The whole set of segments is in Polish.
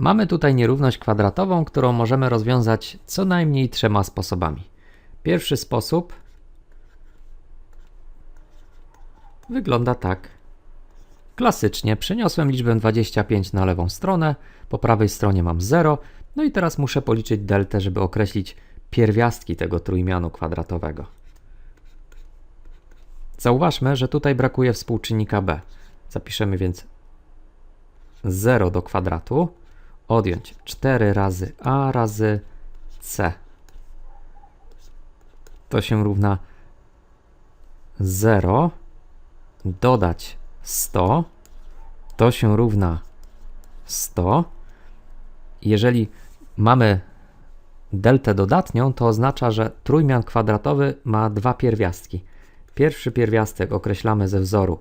Mamy tutaj nierówność kwadratową, którą możemy rozwiązać co najmniej trzema sposobami. Pierwszy sposób wygląda tak. Klasycznie przeniosłem liczbę 25 na lewą stronę, po prawej stronie mam 0, no i teraz muszę policzyć deltę, żeby określić pierwiastki tego trójmianu kwadratowego. Zauważmy, że tutaj brakuje współczynnika b. Zapiszemy więc 0 do kwadratu, odjąć 4 razy a razy c. To się równa 0 dodać 100 to się równa 100. Jeżeli mamy deltę dodatnią, to oznacza, że trójmian kwadratowy ma dwa pierwiastki. Pierwszy pierwiastek określamy ze wzoru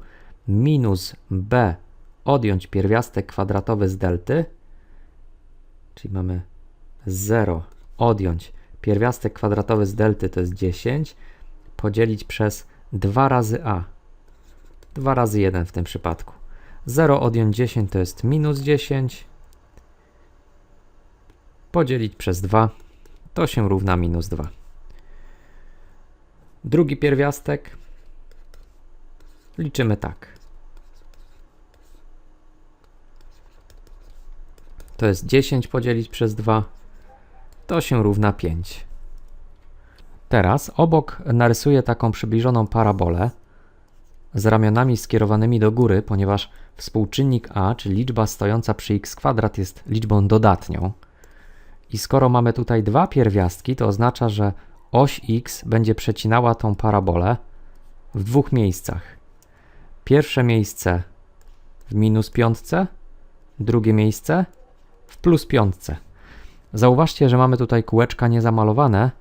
minus b odjąć pierwiastek kwadratowy z delty, czyli mamy 0 odjąć pierwiastek kwadratowy z delty to jest 10, podzielić przez 2 razy a. 2 razy 1 w tym przypadku. 0 odjąć 10 to jest minus 10. Podzielić przez 2 to się równa minus 2. Drugi pierwiastek liczymy tak. To jest 10 podzielić przez 2, to się równa 5. Teraz obok narysuję taką przybliżoną parabolę z ramionami skierowanymi do góry, ponieważ współczynnik a, czyli liczba stojąca przy x kwadrat jest liczbą dodatnią. I skoro mamy tutaj dwa pierwiastki, to oznacza, że oś x będzie przecinała tą parabolę w dwóch miejscach. Pierwsze miejsce w minus piątce, drugie miejsce w plus piątce. Zauważcie, że mamy tutaj kółeczka niezamalowane,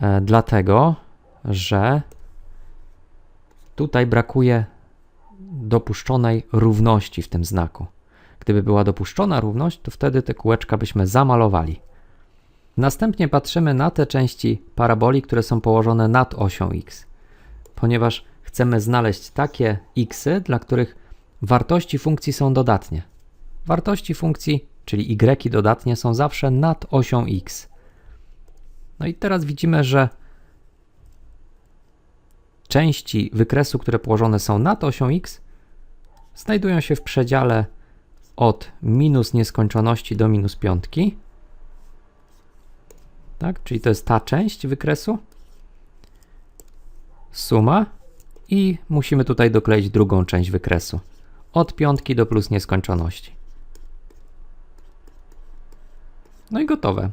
e, dlatego że tutaj brakuje dopuszczonej równości w tym znaku. Gdyby była dopuszczona równość, to wtedy te kółeczka byśmy zamalowali. Następnie patrzymy na te części paraboli, które są położone nad osią x, ponieważ chcemy znaleźć takie xy, dla których wartości funkcji są dodatnie. Wartości funkcji, czyli y dodatnie, są zawsze nad osią x. No i teraz widzimy, że części wykresu, które położone są nad osią x, znajdują się w przedziale od minus nieskończoności do minus piątki. Tak, czyli to jest ta część wykresu. Suma i musimy tutaj dokleić drugą część wykresu. Od piątki do plus nieskończoności. No i gotowe.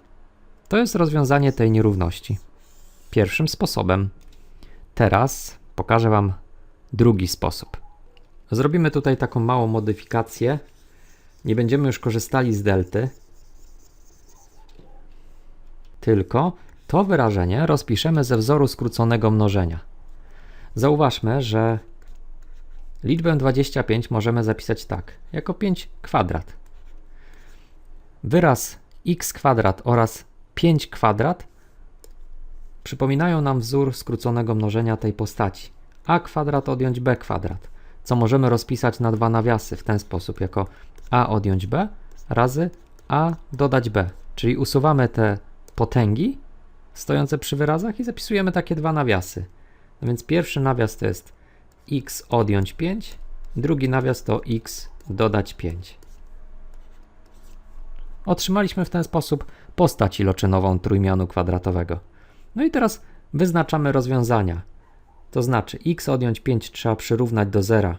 To jest rozwiązanie tej nierówności. Pierwszym sposobem. Teraz pokażę Wam drugi sposób. Zrobimy tutaj taką małą modyfikację. Nie będziemy już korzystali z delty, tylko to wyrażenie rozpiszemy ze wzoru skróconego mnożenia. Zauważmy, że liczbę 25 możemy zapisać tak, jako 5 kwadrat. Wyraz x kwadrat oraz 5 kwadrat przypominają nam wzór skróconego mnożenia tej postaci. a kwadrat odjąć b kwadrat, co możemy rozpisać na dwa nawiasy w ten sposób, jako a odjąć b razy a dodać b. Czyli usuwamy te potęgi stojące przy wyrazach i zapisujemy takie dwa nawiasy. No więc pierwszy nawias to jest x odjąć 5, drugi nawias to x dodać 5. Otrzymaliśmy w ten sposób postać iloczynową trójmianu kwadratowego. No i teraz wyznaczamy rozwiązania. To znaczy x odjąć 5 trzeba przyrównać do zera.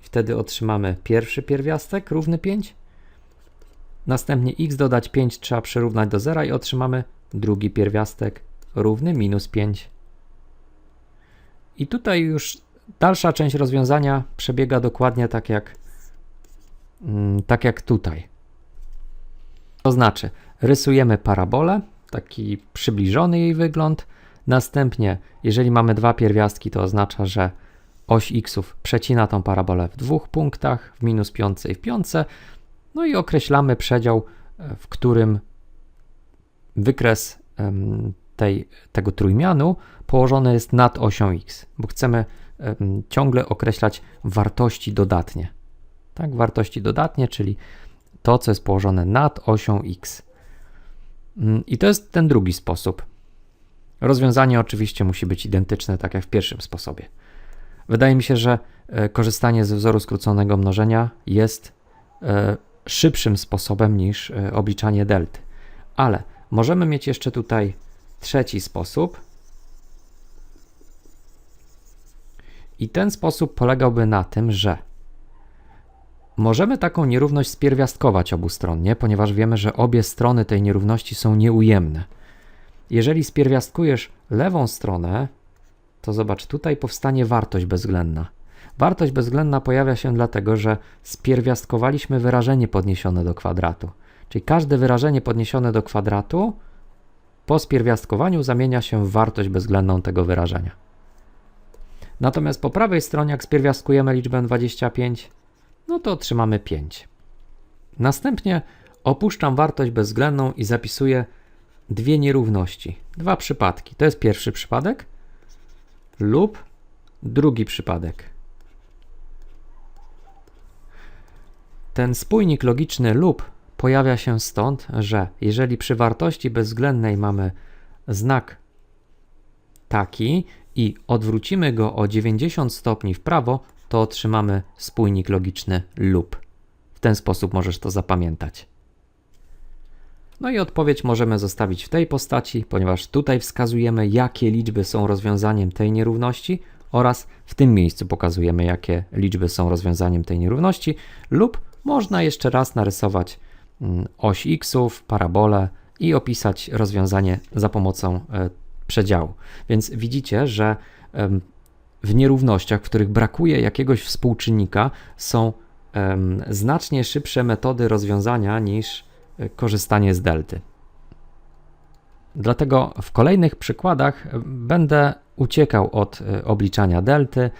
Wtedy otrzymamy pierwszy pierwiastek równy 5. Następnie x dodać 5 trzeba przyrównać do zera i otrzymamy drugi pierwiastek równy minus 5. I tutaj już dalsza część rozwiązania przebiega dokładnie tak jak, mm, tak jak tutaj. To znaczy, rysujemy parabolę, taki przybliżony jej wygląd. Następnie, jeżeli mamy dwa pierwiastki, to oznacza, że oś xów przecina tą parabolę w dwóch punktach, w minus piątce i w piątce. No i określamy przedział, e, w którym wykres tej, tego trójmianu położony jest nad osią x, bo chcemy ciągle określać wartości dodatnie. Tak, wartości dodatnie, czyli to, co jest położone nad osią x. Mm, I to jest ten drugi sposób. Rozwiązanie oczywiście musi być identyczne, tak jak w pierwszym sposobie. Wydaje mi się, że e, korzystanie ze wzoru skróconego mnożenia jest e, szybszym sposobem niż e, obliczanie delty. Ale możemy mieć jeszcze tutaj trzeci sposób. I ten sposób polegałby na tym, że możemy taką nierówność spierwiastkować obustronnie, ponieważ wiemy, że obie strony tej nierówności są nieujemne. Jeżeli spierwiastkujesz lewą stronę, to zobacz, tutaj powstanie wartość bezwzględna. Wartość bezwzględna pojawia się dlatego, że spierwiastkowaliśmy wyrażenie podniesione do kwadratu. Czyli każde wyrażenie podniesione do kwadratu po spierwiastkowaniu zamienia się w wartość bezwzględną tego wyrażenia. Natomiast po prawej stronie, jak spierwiastkujemy liczbę 25, no to otrzymamy 5. Następnie opuszczam wartość bezwzględną i zapisuję dwie nierówności, dwa przypadki. To jest pierwszy przypadek lub drugi przypadek. Ten spójnik logiczny lub pojawia się stąd, że jeżeli przy wartości bezwzględnej mamy znak taki i odwrócimy go o 90 stopni w prawo, to otrzymamy spójnik logiczny lub. W ten sposób możesz to zapamiętać. No i odpowiedź możemy zostawić w tej postaci, ponieważ tutaj wskazujemy, jakie liczby są rozwiązaniem tej nierówności oraz w tym miejscu pokazujemy, jakie liczby są rozwiązaniem tej nierówności, lub można jeszcze raz narysować mm, oś xów, parabolę i opisać rozwiązanie za pomocą e, przedziału. Więc widzicie, że w nierównościach, w których brakuje jakiegoś współczynnika, są em, znacznie szybsze metody rozwiązania niż e, korzystanie z delty. Dlatego w kolejnych przykładach e, będę uciekał od e, obliczania delty,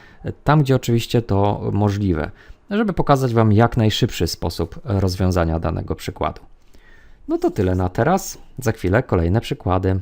tam gdzie oczywiście to możliwe, żeby pokazać Wam jak najszybszy sposób rozwiązania danego przykładu. No to tyle na teraz. Za chwilę kolejne przykłady.